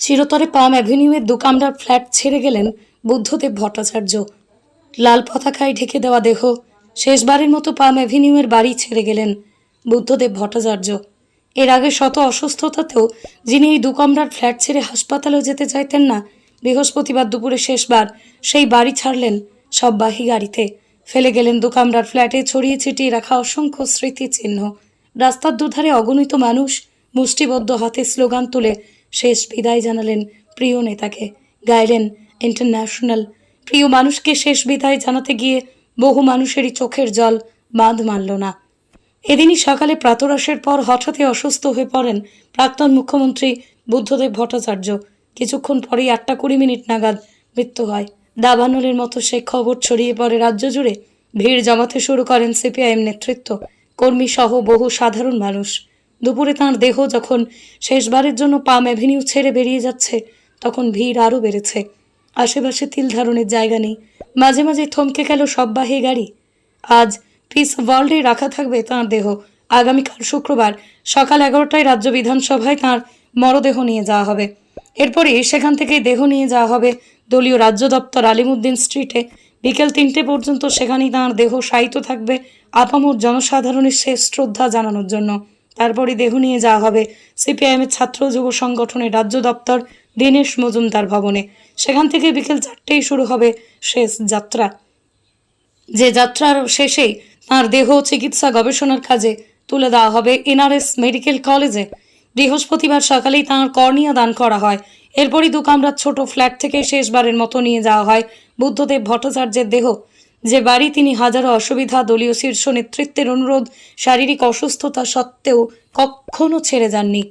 চিরতরে পাম অ্যাভিনিউয়ের দু কামরার ফ্ল্যাট ছেড়ে গেলেন বুদ্ধদেব ভট্টাচার্য। লাল পতাকায় ঢেকে দেওয়া দেহ শেষবারের মতো পাম অ্যাভিনিউয়ের বাড়ি ছেড়ে গেলেন বুদ্ধদেব ভট্টাচার্য। এর আগে শত অসুস্থতাতেও যিনি এই দু কামরার ফ্ল্যাট ছেড়ে হাসপাতালেও যেতে চাইতেন না, বৃহস্পতিবার দুপুরে শেষবার সেই বাড়ি ছাড়লেন সব বাহি গাড়িতে। ফেলে গেলেন দুকামরার ফ্ল্যাটে ছড়িয়ে ছিটিয়ে রাখা অসংখ্য স্মৃতিচিহ্ন। রাস্তার দুধারে অগণিত মানুষ মুষ্টিবদ্ধ হাতে স্লোগান তুলে শেষ বিদায় জানালেন প্রিয় নেতাকে। গাইলেন ইন্টারন্যাশনাল প্রিয় মানুষকে শেষ বিদায় জানাতে গিয়ে বহু মানুষেরই চোখের জল বাঁধ মানল না। এদিনই সকালে প্রাতরাসের পর হঠাৎই অসুস্থ হয়ে পড়েন প্রাক্তন মুখ্যমন্ত্রী বুদ্ধদেব ভট্টাচার্য। কিছুক্ষণ পরেই আটটা কুড়ি মিনিট নাগাদ মৃত্যু হয়। দাবানলের মতো সে খবর ছড়িয়ে পড়ে রাজ্য জুড়ে। ভিড় জমাতে শুরু করেন সিপিআইএম নেতৃত্ব। কর্মী সহ বহু সাধারণ মানুষ। দুপুরে তাঁর দেহ যখন শেষবারের জন্য পাম অ্যাভিনিউ ছেড়ে বেরিয়ে যাচ্ছে, তখন ভিড় আরও বেড়েছে। আশেপাশে তিল ধারণের জায়গা নেই। মাঝে মাঝে থমকে গেল সববাহী গাড়ি। আজ পিস ওয়ার্ল্ডে রাখা থাকবে তাঁর দেহ। আগামীকাল শুক্রবার সকাল এগারোটায় রাজ্য বিধানসভায় তাঁর মরদেহ নিয়ে যাওয়া হবে। এরপরে সেখান থেকেই দেহ নিয়ে যাওয়া হবে দলীয় রাজ্য দপ্তর আলিমুদ্দিন স্ট্রিটে। বিকেল তিনটে পর্যন্ত সেখানেই তাঁর দেহ শায়িত থাকবে আপামর জনসাধারণের শেষ শ্রদ্ধা জানানোর জন্য। তারপরে দেহ নিয়ে যাওয়া হবে। সিপিআইএমের ছাত্র যুব সংগঠনের রাজ্য দপ্তর দীনেশ মজুমদার ভবনে। সেখান থেকে বিকেল চারটেই শুরু হবে শেষ যাত্রা। যে যাত্রার শেষে তাঁর দেহ চিকিৎসা গবেষণার কাজে তুলে দেওয়া হবে এনআরএস মেডিকেল কলেজে। বৃহস্পতিবার সকালেই তাঁর কর্নিয়া দান করা হয়। এরপরই দু কামরার ছোট ফ্ল্যাট থেকে শেষবারের মতো নিয়ে যাওয়া হয়। বুদ্ধদেব ভট্টাচার্যের দেহ যে বাড়ি তিনি হাজারো অসুবিধা, দলীয় শীর্ষ নেতৃত্বের অনুরোধ, শারীরিক অসুস্থতা সত্ত্বেও কখনো ছেড়ে যাননি।